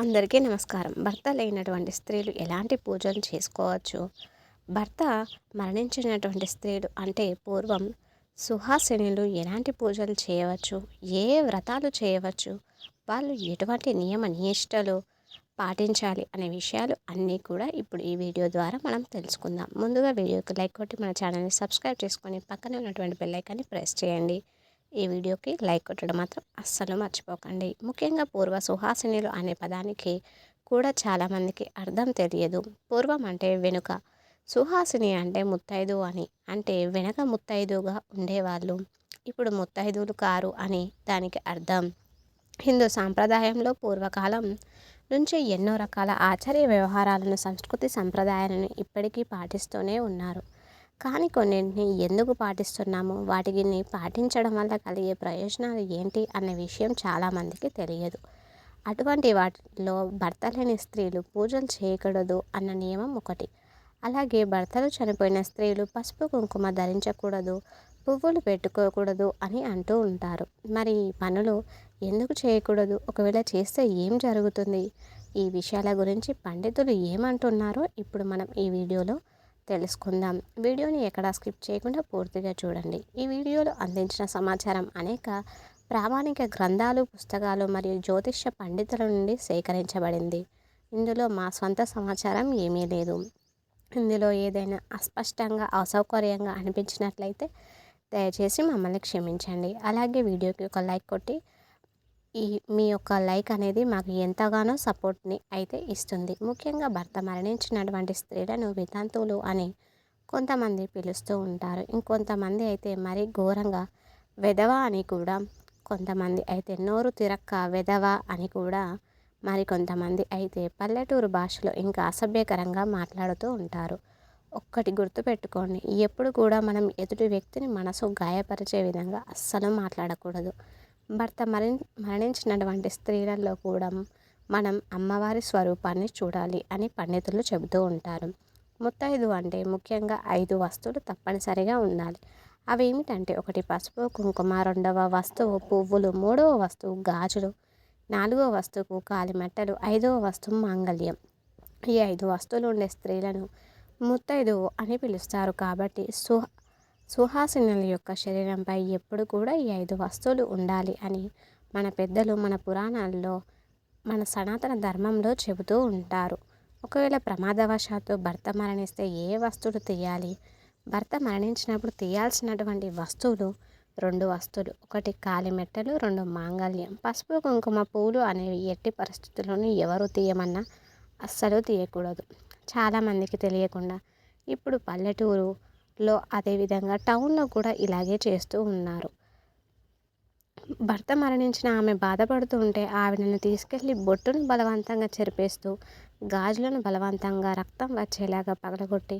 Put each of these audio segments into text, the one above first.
అందరికీ నమస్కారం. భర్త లేనటువంటి స్త్రీలు ఎలాంటి పూజలు చేసుకోవచ్చు? భర్త మరణించినటువంటి స్త్రీలు అంటే పూర్వం సుహాసినులు ఎలాంటి పూజలు చేయవచ్చు? ఏ వ్రతాలు చేయవచ్చు? వాళ్ళు ఎటువంటి నియమ నిష్టలు పాటించాలి అనే విషయాలు అన్నీ కూడా ఇప్పుడు ఈ వీడియో ద్వారా మనం తెలుసుకుందాం. ముందుగా వీడియోకి లైక్ కొట్టి మన ఛానల్ని సబ్స్క్రైబ్ చేసుకొని పక్కనే ఉన్నటువంటి బెల్లైకాన్ని ప్రెస్ చేయండి. ఈ వీడియోకి లైక్ కొట్టడం మాత్రం అస్సలు మర్చిపోకండి. ముఖ్యంగా పూర్వ సుహాసినిలు అనే పదానికి కూడా చాలామందికి అర్థం తెలియదు. పూర్వం అంటే వెనుక. సుహాసిని అంటే ముత్తైదు అని. అంటే వెనక ముత్తైదుగా ఉండేవాళ్ళు. ఇప్పుడు ముత్తైదులు కారు అని దానికి అర్థం. హిందూ సాంప్రదాయంలో పూర్వకాలం నుంచి ఎన్నో రకాల ఆచార్య వ్యవహారాలను సంస్కృతి సంప్రదాయాలను ఇప్పటికీ పాటిస్తూనే ఉన్నారు. కానీ కొన్నింటిని ఎందుకు పాటిస్తున్నాము? వాటిని పాటించడం వల్ల కలిగే ప్రయోజనాలు ఏంటి? అనే విషయం చాలామందికి తెలియదు. అటువంటి వాటిలో భర్త లేని స్త్రీలు పూజలు చేయకూడదు అన్న నియమం ఒకటి. అలాగే భర్తలు చనిపోయిన స్త్రీలు పసుపు కుంకుమ ధరించకూడదు పువ్వులు పెట్టుకోకూడదు అని అంటూ ఉంటారు. మరి ఈ పనులు ఎందుకు చేయకూడదు? ఒకవేళ చేస్తే ఏం జరుగుతుంది? ఈ విషయాల గురించి పండితులు ఏమంటున్నారో ఇప్పుడు మనం ఈ వీడియోలో తెలుసుకుందాం. వీడియోని ఎక్కడా స్కిప్ చేయకుండా పూర్తిగా చూడండి. ఈ వీడియోలో అందించిన సమాచారం అనేక ప్రామాణిక గ్రంథాలు పుస్తకాలు మరియు జ్యోతిష్య పండితుల నుండి సేకరించబడింది. ఇందులో మా సొంత సమాచారం ఏమీ లేదు. ఇందులో ఏదైనా అస్పష్టంగా అసౌకర్యంగా అనిపించినట్లయితే దయచేసి మమ్మల్ని క్షమించండి. అలాగే వీడియోకి ఒక లైక్ కొట్టి ఈ మీ యొక్క లైక్ అనేది మాకు ఎంతగానో సపోర్ట్ని అయితే ఇస్తుంది. ముఖ్యంగా భర్త మరణించినటువంటి స్త్రీలను వితంతువులు అని కొంతమంది పిలుస్తూ ఉంటారు. ఇంకొంతమంది అయితే మరీ ఘోరంగా వెధవ అని కూడా కొంతమంది అయితే నోరు తిరక్క వెధవ అని కూడా మరి కొంతమంది అయితే పల్లెటూరు భాషలో ఇంకా అసభ్యకరంగా మాట్లాడుతూ ఉంటారు. ఒక్కటి గుర్తుపెట్టుకోండి ఎప్పుడు కూడా మనం ఎదుటి వ్యక్తిని మనసు గాయపరిచే విధంగా అస్సలు మాట్లాడకూడదు. భర్త మరణి మరణించినటువంటి స్త్రీలలో కూడా మనం అమ్మవారి స్వరూపాన్ని చూడాలి అని పండితులు చెబుతూ ఉంటారు. ముత్తైదు అంటే ముఖ్యంగా ఐదు వస్తువులు తప్పనిసరిగా ఉండాలి. అవి ఏమిటంటే ఒకటి పసుపు కుంకుమ రెండవ వస్తువు పువ్వులు మూడవ వస్తువు గాజులు నాలుగవ వస్తువుకు కాలిమెట్టలు ఐదవ వస్తువు మాంగళ్యం. ఈ ఐదు వస్తువులు ఉండే స్త్రీలను ముత్తైదు అని పిలుస్తారు. కాబట్టి సు సుహాసినుల యొక్క శరీరంపై ఎప్పుడు కూడా ఈ ఐదు వస్తువులు ఉండాలి అని మన పెద్దలు మన పురాణాల్లో మన సనాతన ధర్మంలో చెబుతూ ఉంటారు. ఒకవేళ ప్రమాదవశాత్తు భర్త మరణిస్తే ఏ వస్తువులు తీయాలి? భర్త మరణించినప్పుడు తీయాల్సినటువంటి వస్తువులు రెండు వస్తువులు. ఒకటి కాలిమెట్టలు రెండు మాంగళ్యం. పసుపు కుంకుమ పూలు అనేవి ఎట్టి పరిస్థితుల్లోనూ ఎవరు తీయమన్నా అస్సలు తీయకూడదు. చాలామందికి తెలియకుండా ఇప్పుడు పల్లెటూరు లో అదేవిధంగా టౌన్లో కూడా ఇలాగే చేస్తూ ఉన్నారు. భర్త మరణించిన ఆమె బాధపడుతూ ఉంటే ఆవిడను తీసుకెళ్ళి బొట్టును బలవంతంగా చెరిపేస్తూ గాజులను బలవంతంగా రక్తం వచ్చేలాగా పగలగొట్టి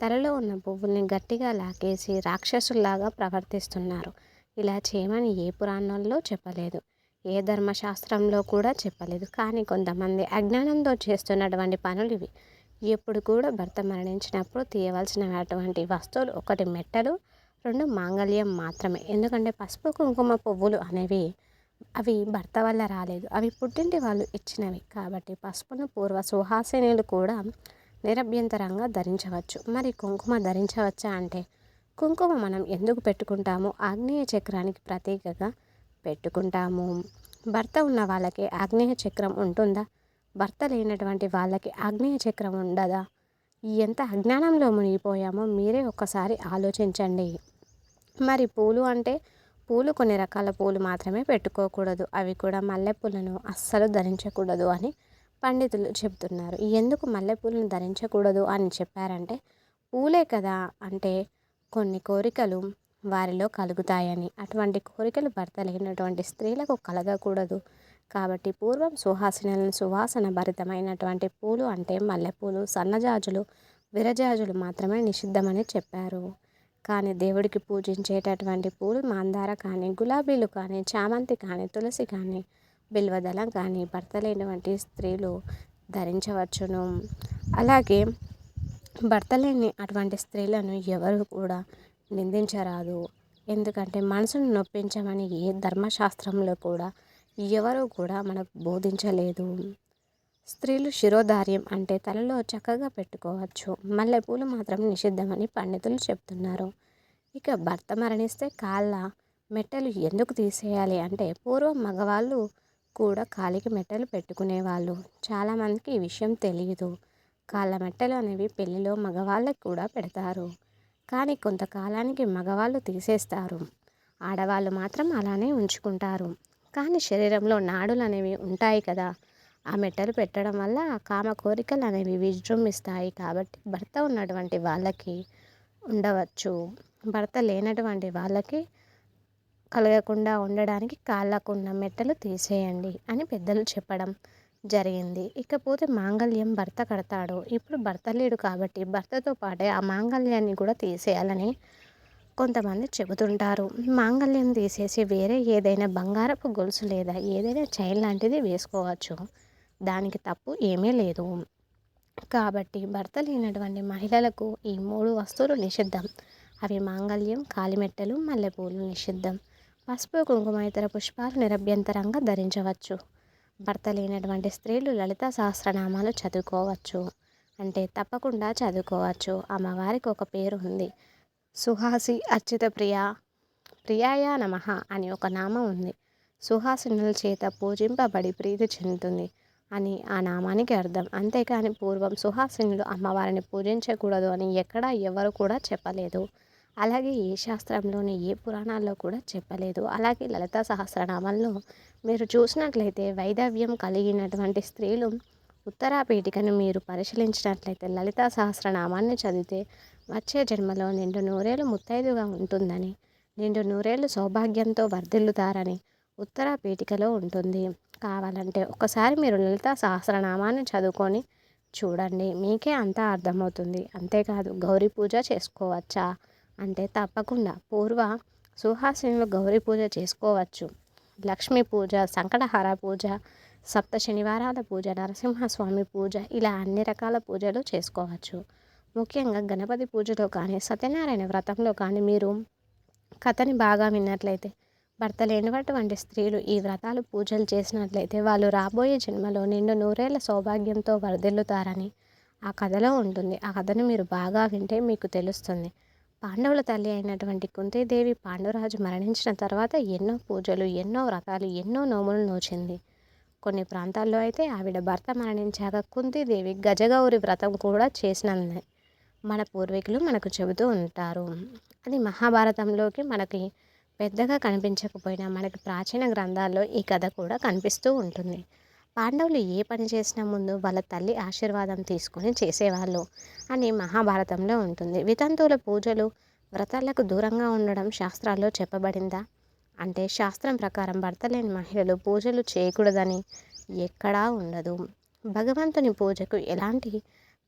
తలలో ఉన్న పువ్వుల్ని గట్టిగా లాగేసి రాక్షసుల్లాగా ప్రవర్తిస్తున్నారు. ఇలా చేయమని ఏ పురాణంలో చెప్పలేదు. ఏ ధర్మశాస్త్రంలో కూడా చెప్పలేదు. కానీ కొంతమంది అజ్ఞానంతో చేస్తున్నటువంటి పనులు ఇవి. ఎప్పుడు కూడా భర్త మరణించినప్పుడు తీయవలసినటువంటి వస్తువులు ఒకటి మెట్టలు రెండు మాంగళ్యం మాత్రమే. ఎందుకంటే పసుపు కుంకుమ పువ్వులు అనేవి అవి భర్త వల్ల రాలేదు. అవి పుట్టింటి వాళ్ళు ఇచ్చినవి. కాబట్టి పసుపును పూర్వ సుహాసినులు కూడా నిరభ్యంతరంగా ధరించవచ్చు. మరి కుంకుమ ధరించవచ్చా అంటే కుంకుమ మనం ఎందుకు పెట్టుకుంటాము? ఆగ్నేయ చక్రానికి ప్రతీకగా పెట్టుకుంటాము. భర్త ఉన్న వాళ్ళకి ఆగ్నేయ చక్రం ఉంటుందా? భర్త లేనటువంటి వాళ్ళకి ఆగ్నేయ చక్రం ఉండదా? ఎంత అజ్ఞానంలో మునిగిపోయామో మీరే ఒక్కసారి ఆలోచించండి. మరి పూలు అంటే పూలు కొన్ని రకాల పూలు మాత్రమే పెట్టుకోకూడదు. అవి కూడా మల్లెపూలను అస్సలు ధరించకూడదు అని పండితులు చెబుతున్నారు. ఎందుకు మల్లెపూలను ధరించకూడదు అని చెప్పారంటే పూలే కదా అంటే కొన్ని కోరికలు వారిలో కలుగుతాయని. అటువంటి కోరికలు భర్త లేనటువంటి స్త్రీలకు కలగకూడదు. కాబట్టి పూర్వం సుహాసినలను సువాసన భరితమైనటువంటి పూలు అంటే మల్లెపూలు సన్నజాజులు విరజాజులు మాత్రమే నిషిద్ధమని చెప్పారు. కానీ దేవుడికి పూజించేటటువంటి పూలు మందార కానీ గులాబీలు కానీ చామంతి కానీ తులసి కానీ బిల్వదళం కానీ భర్త లేనటువంటి స్త్రీలు ధరించవచ్చును. అలాగే భర్త లేని అటువంటి స్త్రీలను ఎవరు కూడా నిందించరాదు. ఎందుకంటే మనసును నొప్పించమని ఏ ధర్మశాస్త్రంలో కూడా ఎవరు కూడా మనకు బోధించలేదు. స్త్రీలు శిరోధార్యం అంటే తలలో చక్కగా పెట్టుకోవచ్చు. మల్లెపూలు మాత్రం నిషిద్ధమని పండితులు చెప్తున్నారు. ఇక భర్త మరణిస్తే కాళ్ళ మెట్టలు ఎందుకు తీసేయాలి అంటే పూర్వం మగవాళ్ళు కూడా కాలికి మెట్టలు పెట్టుకునేవాళ్ళు. చాలామందికి ఈ విషయం తెలియదు కాళ్ళ మెట్టలు అనేవి పెళ్ళిలో మగవాళ్ళకి కూడా పెడతారు. కానీ కొంతకాలానికి మగవాళ్ళు తీసేస్తారు. ఆడవాళ్ళు మాత్రం అలానే ఉంచుకుంటారు. కానీ శరీరంలో నాడులు అనేవి ఉంటాయి కదా ఆ మెట్టలు పెట్టడం వల్ల కామ కోరికలు అనేవి విజృంభిస్తాయి. కాబట్టి భర్త ఉన్నటువంటి వాళ్ళకి ఉండవచ్చు. భర్త లేనటువంటి వాళ్ళకి కలగకుండా ఉండడానికి కాళ్ళకున్న మెట్టలు తీసేయండి అని పెద్దలు చెప్పడం జరిగింది. ఇకపోతే మాంగళ్యం భర్త కడతాడు. ఇప్పుడు భర్త లేడు కాబట్టి భర్తతో పాటే ఆ మాంగళ్యాన్ని కూడా తీసేయాలని కొంతమంది చెబుతుంటారు. మాంగళ్యం తీసేసి వేరే ఏదైనా బంగారపు గొలుసు లేదా ఏదైనా చైన్ లాంటిది వేసుకోవచ్చు. దానికి తప్పు ఏమీ లేదు. కాబట్టి భర్త లేనటువంటి మహిళలకు ఈ మూడు వస్తువులు నిషిద్ధం. అవి మాంగళ్యం కాలిమెట్టలు మల్లెపూలు నిషిద్ధం. పసుపు కుంకుమ ఇతర పుష్పాలు నిరభ్యంతరంగా ధరించవచ్చు. భర్త లేనటువంటి స్త్రీలు లలిత సహస్రనామాలు చదువుకోవచ్చు. అంటే తప్పకుండా చదువుకోవచ్చు. అమ్మవారికి ఒక పేరు ఉంది. సుహాసి అర్చిత ప్రియ. ప్రియాయ నమ అని ఒక నామం ఉంది. సుహాసినుల చేత పూజింపబడి ప్రీతి చెందుతుంది అని ఆ నామానికి అర్థం. అంతేకాని పూర్వం సుహాసినులు అమ్మవారిని పూజించకూడదు అని ఎక్కడా ఎవరు కూడా చెప్పలేదు. అలాగే ఏ శాస్త్రంలోని ఏ పురాణాల్లో కూడా చెప్పలేదు. అలాగే లలిత సహస్రనామంలో మీరు చూసినట్లయితే వైదవ్యం కలిగినటువంటి స్త్రీలు ఉత్తరాపీఠికను మీరు పరిశీలించినట్లయితే లలిత సహస్రనామాన్ని చదివితే వచ్చే జన్మలో నిండు నూరేళ్ళు ముత్తైదుగా ఉంటుందని నిండు నూరేళ్ళు సౌభాగ్యంతో వర్ధిల్లుతారని ఉత్తర పీఠికలో ఉంటుంది. కావాలంటే ఒకసారి మీరు లలిత సహస్రనామాన్ని చదువుకొని చూడండి మీకే అంతా అర్థమవుతుంది. అంతేకాదు గౌరీ పూజ చేసుకోవచ్చా అంటే తప్పకుండా. పూర్వ సుహాసినులు గౌరీ పూజ చేసుకోవచ్చు. లక్ష్మీ పూజ సంకటహార పూజ సప్త శనివారాల పూజ నరసింహస్వామి పూజ ఇలా అన్ని రకాల పూజలు చేసుకోవచ్చు. ముఖ్యంగా గణపతి పూజలో కానీ సత్యనారాయణ వ్రతంలో కానీ మీరు కథని బాగా విన్నట్లయితే భర్త లేనివటువంటి స్త్రీలు ఈ వ్రతాలు పూజలు చేసినట్లయితే వాళ్ళు రాబోయే జన్మలో నిండు నూరేళ్ళ సౌభాగ్యంతో వరదిల్లుతారని ఆ కథలో ఉంటుంది. ఆ కథను మీరు బాగా వింటే మీకు తెలుస్తుంది. పాండవుల తల్లి అయినటువంటి కుంతీదేవి పాండురాజు మరణించిన తర్వాత ఎన్నో పూజలు ఎన్నో వ్రతాలు ఎన్నో నోములు నోచింది. కొన్ని ప్రాంతాల్లో అయితే ఆవిడ భర్త మరణించాక కుంతీదేవి గజగౌరి వ్రతం కూడా చేసినందు మన పూర్వీకులు మనకు చెబుతూ ఉంటారు. అది మహాభారతంలోకి మనకి పెద్దగా కనిపించకపోయినా మనకి ప్రాచీన గ్రంథాల్లో ఈ కథ కూడా కనిపిస్తూ ఉంటుంది. పాండవులు ఏ పని చేసినా ముందు వాళ్ళ తల్లి ఆశీర్వాదం తీసుకొని చేసేవాళ్ళు అని మహాభారతంలో ఉంటుంది. వితంతువుల పూజలు వ్రతాలకు దూరంగా ఉండడం శాస్త్రాల్లో చెప్పబడిందా? అంటే శాస్త్రం ప్రకారం భర్త లేని మహిళలు పూజలు చేయకూడదని ఎక్కడా ఉండదు. భగవంతుని పూజకు ఎలాంటి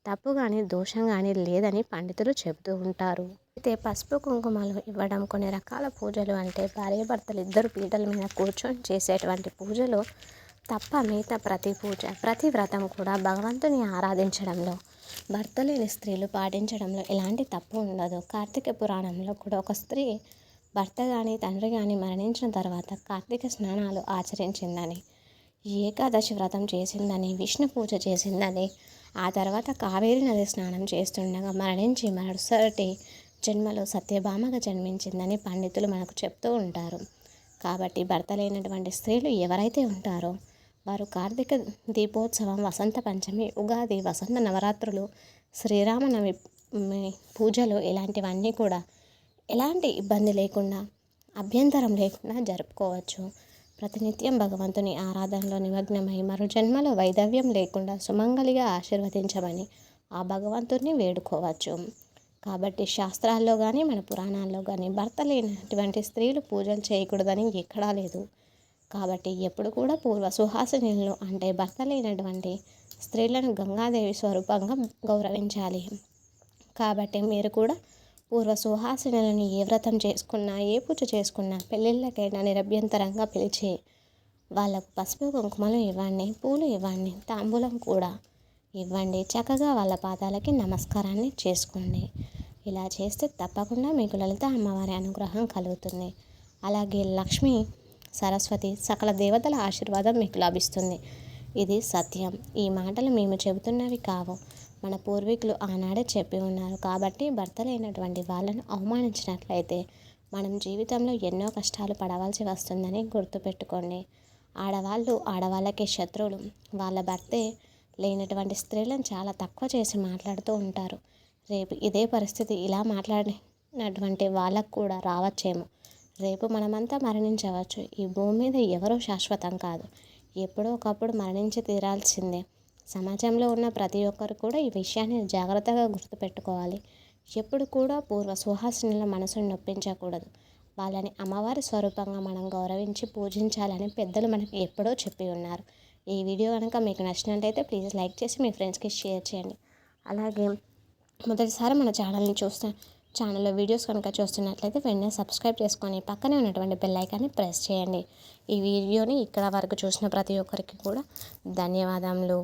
తప్పు కానీ దోషం కానీ లేదని పండితులు చెబుతూ ఉంటారు. అయితే పసుపు కుంకుమలు ఇవ్వడం కొన్ని రకాల పూజలు అంటే భార్యాభర్తలు ఇద్దరు పీటల మీద కూర్చొని చేసేటువంటి పూజలు తప్ప మిగతా ప్రతి పూజ ప్రతి వ్రతం కూడా భగవంతుని ఆరాధించడంలో భర్త లేని స్త్రీలు పాటించడంలో ఎలాంటి తప్పు ఉండదు. కార్తీక పురాణంలో కూడా ఒక స్త్రీ భర్త కానీ తండ్రి కానీ మరణించిన తర్వాత కార్తీక స్నానాలు ఆచరించిందని ఏకాదశి వ్రతం చేసిందని విష్ణు పూజ చేసిందని ఆ తర్వాత కావేరి నది స్నానం చేస్తుండగా మరణించి మరుసటి జన్మలో సత్యభామగా జన్మించిందని పండితులు మనకు చెప్తూ ఉంటారు. కాబట్టి భర్త లేనటువంటి స్త్రీలు ఎవరైతే ఉంటారో వారు కార్తీక దీపోత్సవం వసంత పంచమి ఉగాది వసంత నవరాత్రులు శ్రీరామనవమి పూజలు ఇలాంటివన్నీ కూడా ఎలాంటి ఇబ్బంది లేకుండా అభ్యంతరం లేకుండా జరుపుకోవచ్చు. ప్రతినిత్యం భగవంతుని ఆరాధనలో నిమగ్నమై మరో జన్మలో వైధవ్యం లేకుండా సుమంగలిగా ఆశీర్వదించమని ఆ భగవంతుని వేడుకోవచ్చు. కాబట్టి శాస్త్రాల్లో కానీ మన పురాణాల్లో కానీ భర్త లేనటువంటి స్త్రీలు పూజలు చేయకూడదని ఎక్కడా లేదు. కాబట్టి ఎప్పుడు కూడా పూర్వ సుహాసినులను అంటే భర్త లేనటువంటి స్త్రీలను గంగాదేవి స్వరూపంగా గౌరవించాలి. కాబట్టి మీరు కూడా పూర్వ సుహాసినులను ఏ వ్రతం చేసుకున్నా ఏ పూజ చేసుకున్నా పెళ్ళిళ్ళకైనా నిరభ్యంతరంగా పిలిచి వాళ్ళకు పసుపు కుంకుమలు ఇవ్వండి పూలు ఇవ్వండి తాంబూలం కూడా ఇవ్వండి. చక్కగా వాళ్ళ పాదాలకి నమస్కారాన్ని చేసుకోండి ఇలా చేస్తే తప్పకుండా మీకు లలిత అమ్మవారి అనుగ్రహం కలుగుతుంది. అలాగే లక్ష్మి సరస్వతి సకల దేవతల ఆశీర్వాదం మీకు లభిస్తుంది. ఇది సత్యం. ఈ మాటలు మేము చెబుతున్నవి కావు. మన పూర్వీకులు ఆనాడే చెప్పి ఉన్నారు. కాబట్టి భర్త లేనటువంటి వాళ్ళను అవమానించినట్లయితే మనం జీవితంలో ఎన్నో కష్టాలు పడవలసి వస్తుందని గుర్తుపెట్టుకోండి. ఆడవాళ్ళు ఆడవాళ్ళకే శత్రువులు. వాళ్ళ భర్తే లేనటువంటి స్త్రీలను చాలా తక్కువ చేసి మాట్లాడుతూ ఉంటారు. రేపు ఇదే పరిస్థితి ఇలా మాట్లాడినటువంటి వాళ్ళకు కూడా రావచ్చేమో. రేపు మనమంతా మరణించవచ్చు. ఈ భూమి మీద ఎవరూ శాశ్వతం కాదు. ఎప్పుడో ఒకప్పుడు మరణించి తీరాల్సిందే. సమాజంలో ఉన్న ప్రతి ఒక్కరు కూడా ఈ విషయాన్ని జాగ్రత్తగా గుర్తుపెట్టుకోవాలి. ఎప్పుడు కూడా పూర్వ సుహాసినుల మనసును నొప్పించకూడదు. వాళ్ళని అమ్మవారి స్వరూపంగా మనం గౌరవించి పూజించాలని పెద్దలు మనకు ఎప్పుడో చెప్పి ఉన్నారు. ఈ వీడియో కనుక మీకు నచ్చినట్లయితే ప్లీజ్ లైక్ చేసి మీ ఫ్రెండ్స్కి షేర్ చేయండి. అలాగే మొదటిసారి మన ఛానల్ని చూస్తే ఛానల్లో వీడియోస్ కనుక చూస్తున్నట్లయితే వెంటనే సబ్స్క్రైబ్ చేసుకొని పక్కనే ఉన్నటువంటి బెల్ ఐకాన్ని ప్రెస్ చేయండి. ఈ వీడియోని ఇక్కడ వరకు చూసిన ప్రతి ఒక్కరికి కూడా ధన్యవాదములు.